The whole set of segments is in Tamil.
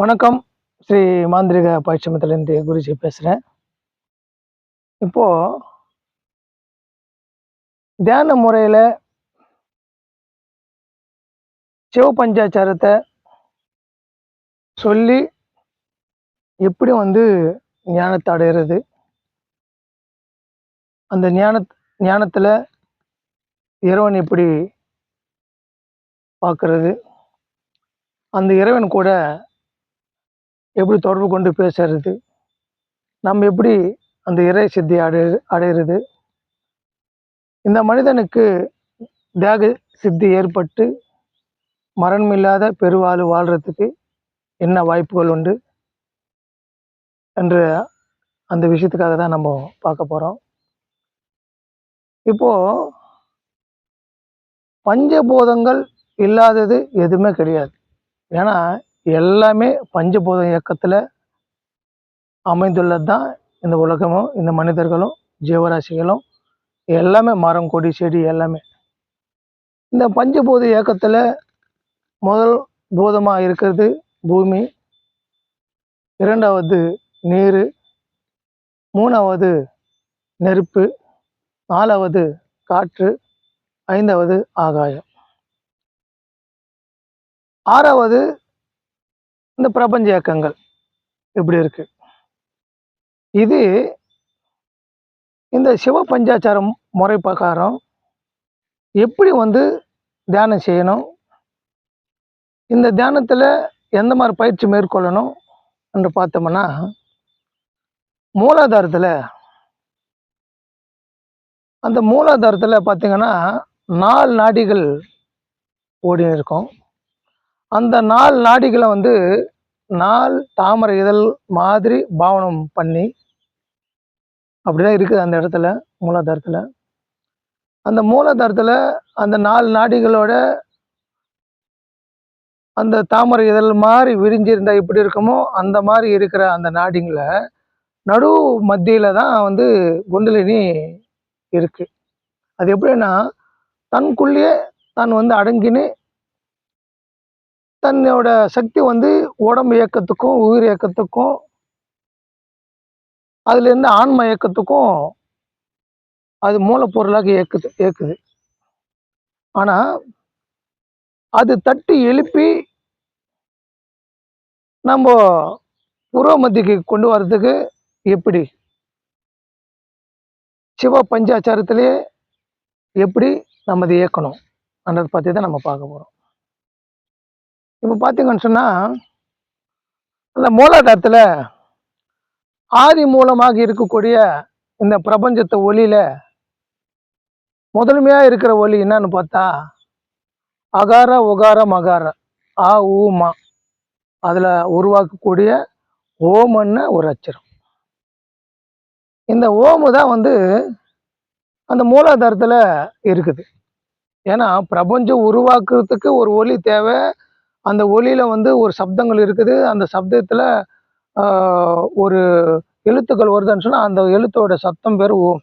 வணக்கம். ஸ்ரீ மாந்திரிக பாய்ச்சமத்திலேருந்து குருஜி பேசுகிறேன் இப்போ தியான முறையில் சிவபஞ்சாச்சாரத்தை சொல்லி எப்படி வந்து ஞானத்தை அடையிறது? அந்த ஞான ஞானத்தில் இறைவன் எப்படி பார்க்கறது? அந்த இறைவன் கூட எப்படி தொடர்பு கொண்டு பேசுறது? நம்ம எப்படி அந்த இறை சித்தி அடை அடைகிறது இந்த மனிதனுக்கு தேக சித்தி ஏற்பட்டு மரணமில்லாத பெருவாழ்வு வாழ்கிறதுக்கு என்ன வாய்ப்புகள் உண்டு? என்ற அந்த விஷயத்துக்காக தான் நம்ம பார்க்க போகிறோம் இப்போது பஞ்சபூதங்கள் இல்லாதது எதுவுமே கிடையாது. ஏன்னா எல்லாமே பஞ்சபூத இயக்கத்தில் அமைந்துள்ளது தான் இந்த உலகமும் இந்த மனிதர்களும் ஜீவராசிகளும். எல்லாமே மரம் கொடி செடி எல்லாமே. இந்த பஞ்சபூத இயக்கத்தில் முதல் பூதமாக இருக்கிறது பூமி. இரண்டாவது நீர். மூணாவது நெருப்பு. நாலாவது காற்று. ஐந்தாவது ஆகாயம். ஆறாவது இந்த பிரபஞ்ச இயக்கங்கள் இப்படி இருக்கு? இது இந்த சிவ பஞ்சாச்சாரம் முறை பிரகாரம் எப்படி வந்து தியானம் செய்யணும்? இந்த தியானத்தில் எந்த மாதிரி பயிற்சி மேற்கொள்ளணும் என்று பார்த்தோம்னா மூலாதாரத்தில் அந்த மூலாதாரத்தில் பார்த்திங்கன்னா நாலு நாடிகள் ஓடி இருக்கும். அந்த நாலு நாடிகளை வந்து நாள் தாமரை இதழ் மாதிரி பாவனம் பண்ணி அப்படிதான் இருக்குது அந்த இடத்துல மூலாதாரத்தில். அந்த மூலாதாரத்தில் அந்த நாலு நாடிகளோட அந்த தாமரை இதழ் மாதிரி விரிஞ்சிருந்தா எப்படி இருக்குமோ அந்த மாதிரி இருக்கிற அந்த நாடிங்களை நடு மத்தியில் தான் வந்து குண்டலினி இருக்குது அது எப்படின்னா தனக்குள்ளேயே தான் வந்து அடங்கின்னு தன்னோட சக்தி வந்து உடம்பு இயக்கத்துக்கும் உயிர் இயக்கத்துக்கும் அதுலேருந்து ஆன்ம இயக்கத்துக்கும் அது மூலப்பொருளாக இயக்குது இயக்குது. ஆனால் அது தட்டி எழுப்பி நம்ம புரோமதிக்கு கொண்டு வர்றதுக்கு எப்படி? சிவ பஞ்சாச்சாரத்திலே எப்படி நம்ம அதை இயக்கணும்? அன்றதை பற்றி தான் நம்ம பார்க்க போகிறோம் இப்போ பார்த்தீங்கன்னு சொன்னால் அந்த மூலாதாரத்தில் ஆதி மூலமாக இருக்கக்கூடிய இந்த பிரபஞ்சத்தை ஒளியில் முதன்மையாக இருக்கிற ஒளி என்னன்னு பார்த்தா அகார உகார மகார ஆ ஊமா அதில் உருவாக்கக்கூடிய ஓமன்னு ஒரு அச்சரம். இந்த ஓமு தான் வந்து அந்த மூலாதாரத்தில் இருக்குது. ஏன்னா பிரபஞ்சம் உருவாக்குறதுக்கு ஒரு ஒளி தேவை அந்த ஒலியில் வந்து ஒரு சப்தங்கள் இருக்குது. அந்த சப்தத்தில் ஒரு எழுத்துக்கள் வருதுன்னு சொன்னால் அந்த எழுத்தோட சத்தம் பேர் ஓம்.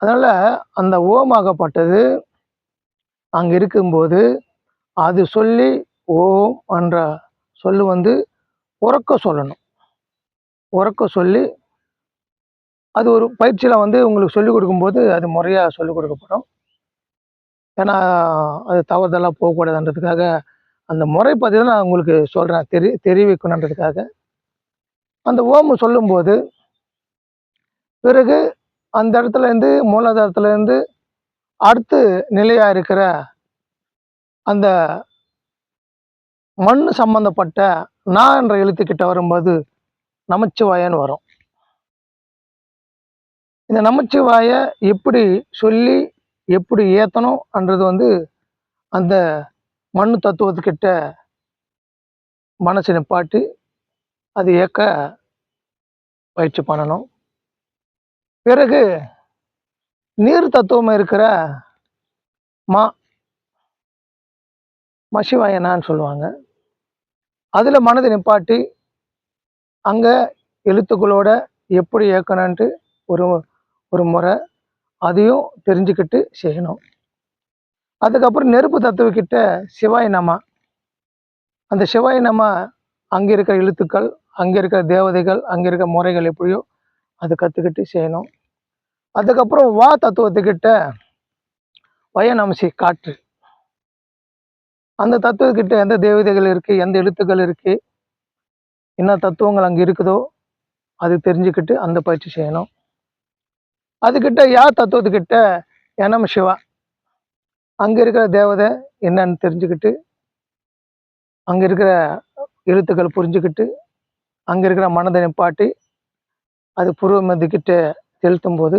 அதனால் அந்த ஓமாகப்பட்டது அங்கே இருக்கும்போது அது சொல்லி ஓம் என்ற சொல்லு வந்து உறக்க சொல்லணும். உறக்க சொல்லி அது ஒரு பயிற்சியில் வந்து உங்களுக்கு சொல்லிக் கொடுக்கும்போது அது முறையாக சொல்லிக் கொடுக்கப்படும். ஏன்னா அது தவறுதலாக போகக்கூடாதுன்றதுக்காக அந்த முறை பற்றி தான் நான் உங்களுக்கு சொல்கிறேன் தெரி தெரிவிக்கணுன்றதுக்காக. அந்த ஓமு சொல்லும்போது பிறகு அந்த இடத்துலேருந்து மூலாதாரத்துலேருந்து அடுத்து நிலையாக இருக்கிற அந்த மண் சம்பந்தப்பட்ட நான் என்ற எழுத்துக்கிட்ட வரும்போது நமச்சிவாயன்னு வரும். இந்த நமச்சிவாய எப்படி சொல்லி எப்படி ஏற்றணும்ன்றது வந்து அந்த மண் தத்துவத்துக்கிட்ட மனசு நிப்பாட்டி அது ஏற்க பயிற்சி பண்ணணும். பிறகு நீர் தத்துவம் இருக்கிற மா மசிவாயனான்னு சொல்லுவாங்க. அதில் மனதை நிப்பாட்டி அங்கே எழுத்துக்களோட எப்படி இயக்கணுன்ட்டு ஒரு ஒரு முறை அதையும் தெரிஞ்சுக்கிட்டு செய்யணும். அதுக்கப்புறம் நெருப்பு தத்துவக்கிட்ட சிவாய் நாமா. அந்த சிவாய் நம்ம அங்கே இருக்கிற எழுத்துக்கள் அங்கே இருக்கிற தேவதைகள் அங்கே இருக்கிற முறைகள் எப்படியோ அதை கற்றுக்கிட்டு செய்யணும். அதுக்கப்புறம் வா தத்துவத்துக்கிட்ட வயநம்சி காற்று. அந்த தத்துவக்கிட்ட எந்த தேவதைகள் இருக்குது எந்த எழுத்துக்கள் இருக்குது என்ன தத்துவங்கள் அங்கே இருக்குதோ அது தெரிஞ்சுக்கிட்டு அந்த பயிற்சி செய்யணும். அதுக்கிட்ட யா தத்துவத்துக்கிட்ட எனம் சிவா? அங்கே இருக்கிற தேவதை என்னன்னு தெரிஞ்சுக்கிட்டு அங்கே இருக்கிற எழுத்துக்கள் புரிஞ்சுக்கிட்டு அங்கே இருக்கிற மனதை நிப்பாட்டி அது புருவமதிக்கிட்ட செலுத்தும் போது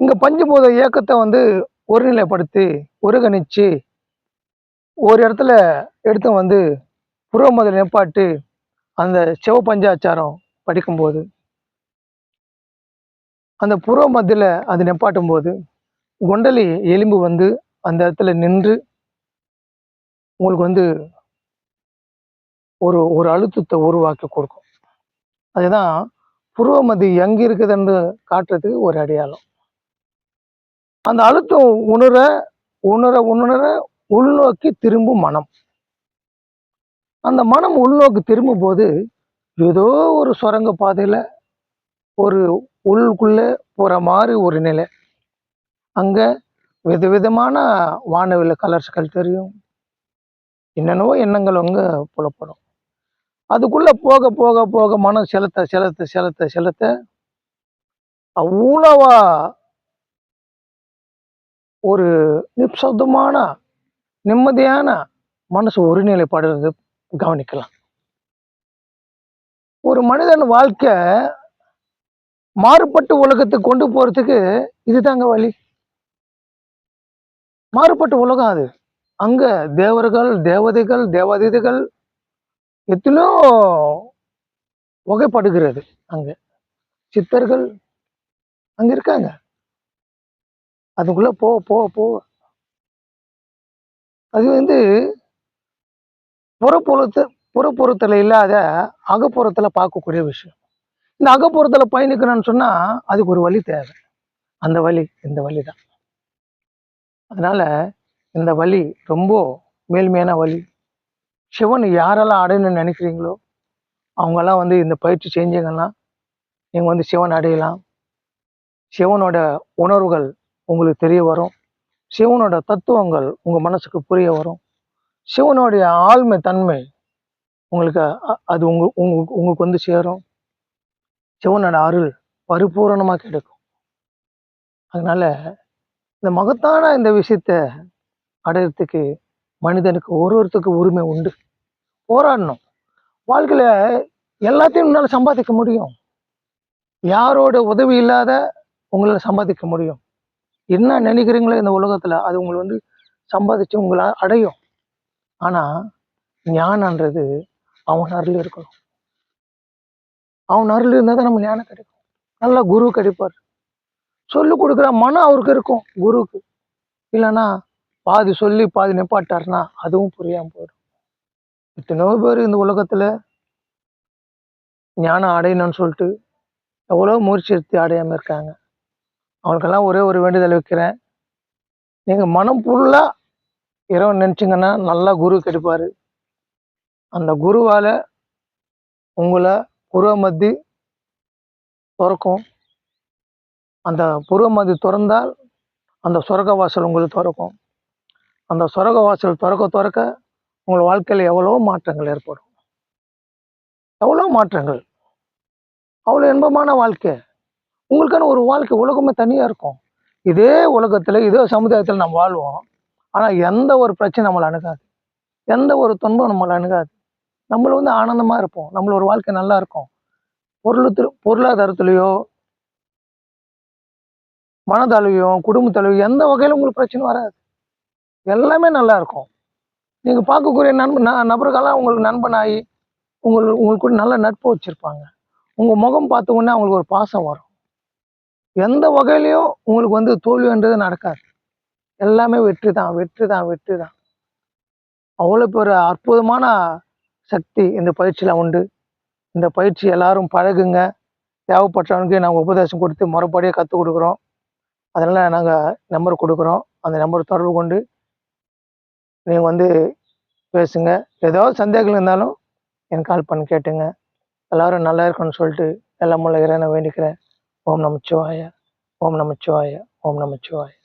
இங்கே பஞ்சபூத இயக்கத்தை வந்து ஒருநிலைப்படுத்தி ஒருங்கிணைச்சு ஒரு இடத்துல எடுத்து வந்து புருவமதில் நிப்பாட்டி அந்த சிவ பஞ்சாச்சாரம் படிக்கும்போது அந்த புருவ மத்தியில் அது நெப்பாட்டும் போது குண்டலி எலும்பு வந்து அந்த இடத்துல நின்று உங்களுக்கு வந்து ஒரு ஒரு அழுத்தத்தை உருவாக்கி கொடுக்கும். அதுதான் புருவமதி எங்கே இருக்குதுன்னு காட்டுறதுக்கு ஒரு அடையாளம். அந்த அழுத்தம் உணர உணர உணர உள்நோக்கி திரும்பும் மனம். அந்த மனம் உள்நோக்கி திரும்பும் போது ஏதோ ஒரு சுரங்க பாதையில் ஒரு உள்ளுக்குள்ளே போற மாதிரி ஒரு நிலை. அங்கே விதவிதமான வானவில கலர்ஸ்கள் தெரியும். என்னென்னவோ எண்ணங்கள் அங்கே புலப்படும். அதுக்குள்ள போக போக போக மனம் செலுத்த செலுத்த செலுத்த செலுத்த அவ்வளவா ஒரு நிப்சப்தமான நிம்மதியான மனசு ஒருநிலைப்படுறது கவனிக்கலாம். ஒரு மனிதன் வாழ்க்கை மாறுபட்ட உலகத்துக்கு கொண்டு போறதுக்கு இதுதாங்க வழி. மாறுபட்ட உலகம் அது. அங்க தேவர்கள் தேவதைகள் தேவதீதைகள் எத்தனையோ வகைப்படுகிறது அங்க. சித்தர்கள் அங்க இருக்காங்க. அதுக்குள்ள போ போ போ. அது வந்து புறப்புறத்தை புறப்புறத்துல இல்லாத அகப்புறத்துல பார்க்கக்கூடிய விஷயம். இந்த அகப்புறத்தில் பயணிக்கணும்னு சொன்னால் அதுக்கு ஒரு வழி தேவை. அந்த வழி இந்த வழி தான் அதனால் இந்த வழி ரொம்ப மேல்மையான வழி. சிவன் யாரெல்லாம் அடையணும்னு நினைக்கிறீங்களோ அவங்கெல்லாம் வந்து இந்த பயிற்சி செஞ்சீங்கன்னா நீங்கள் வந்து சிவன் அடையலாம். சிவனோட உணர்வுகள் உங்களுக்கு தெரிய வரும். சிவனோட தத்துவங்கள் உங்கள் மனசுக்கு புரிய வரும். சிவனுடைய ஆழ்மை தன்மை உங்களுக்கு அ- அது உங்க உங்களுக்கு உங்களுக்கு வந்து சேரும். சிவனோட அருள் பரிபூரணமாக கிடைக்கும். அதனால இந்த மகத்தான இந்த விஷயத்த அடையிறதுக்கு மனிதனுக்கு ஒரு ஒருத்தருக்கு உரிமை உண்டு. போராடணும். வாழ்க்கையில எல்லாத்தையும் உன்னால் சம்பாதிக்க முடியும். யாரோட உதவி இல்லாத உங்களால் சம்பாதிக்க முடியும். என்ன நினைக்கிறீங்களோ இந்த உலகத்தில் அது உங்களை வந்து சம்பாதிச்சு உங்களை அடையும். ஆனால் ஞானன்றது அவன் அருள் இருக்கணும். அவன் அருள் இருந்தால் தான் நம்ம ஞானம் கிடைக்கும். நல்லா குரு கிடைப்பார். சொல்லி கொடுக்குற மனம் அவருக்கு இருக்கும் குருவுக்கு. இல்லைன்னா பாதி சொல்லி பாதி நிப்பாட்டாருன்னா அதுவும் புரியாமல் போயிடும். எத்தனையோ பேர் இந்த உலகத்துல ஞானம் அடையணும்னு சொல்லிட்டு எவ்வளோ முயற்சி எடுத்து அடையாம இருக்காங்க. அவங்களுக்கெல்லாம் ஒரே ஒரு வேண்டுதல் வைக்கிறேன். நீங்க மனம் ஃபுல்லாக இறைவன் நினச்சிங்கன்னா நல்லா குரு கிடைப்பாரு. அந்த குருவால உங்களை புருவ மத்தி திறக்கும். அந்த புருவ மத்தி திறந்தால் அந்த சொர்க்க வாசல் உங்களுக்கு திறக்கும். அந்த சொர்க்க வாசல் திறக்க திறக்க உங்கள் வாழ்க்கையில் எவ்வளோ மாற்றங்கள் ஏற்படும்? எவ்வளோ மாற்றங்கள்? அவ்வளோ இன்பமான வாழ்க்கை. உங்களுக்கான ஒரு வாழ்க்கை உலகமே தனியாக இருக்கும். இதே உலகத்தில் இதே சமுதாயத்தில் நம்ம வாழ்வோம். ஆனால் எந்த ஒரு பிரச்சனை நம்மளை அணுகாது. எந்த ஒரு துன்பம் நம்மளை அணுகாது. நம்மள வந்து ஆனந்தமாக இருப்போம். நம்மளோட ஒரு வாழ்க்கை நல்லா இருக்கும். பொருளத்து பொருளாதாரத்துலேயோ மனதளவையோ குடும்பத்தளவையோ எந்த வகையிலும் உங்களுக்கு பிரச்சனை வராது. எல்லாமே நல்லா இருக்கும். நீங்கள் பார்க்கக்கூடிய நண்பன் ந- நபர்களெல்லாம் உங்களுக்கு நண்பனாகி உங்களுக்கு உங்களுக்கு கூட நல்ல நட்பு வச்சுருப்பாங்க. உங்கள் முகம் பார்த்த உடனே அவங்களுக்கு ஒரு பாசம் வரும். எந்த வகையிலையும் உங்களுக்கு வந்து தோல்வின்றது நடக்காது. எல்லாமே வெற்றி தான் வெற்றி தான் வெற்றி தான் அவ்வளோ பெரிய அற்புதமான சக்தி இந்த பயிற்சியில் உண்டு. இந்த பயிற்சி எல்லாரும் பழகுங்க. தேவைப்பட்டவனுக்கு நாங்கள் உபதேசம் கொடுத்து முறைப்படியாக கற்றுக் கொடுக்குறோம். அதனால் நாங்கள் நம்பர் கொடுக்குறோம். அந்த நம்பர் தொடர்பு கொண்டு நீங்கள் வந்து பேசுங்க. ஏதாவது சந்தேகங்கள் இருந்தாலும் எனக்கு கால் பண்ணி கேட்டுங்க. எல்லாரும் நல்லா இருக்கணும்னு சொல்லிட்டு எல்லாம் முள்ள நான் வேண்டிக்கிறேன். ஓம் நமச்சிவாயா ஓம் நமச்சிவாயா ஓம் நமச்சிவாயா.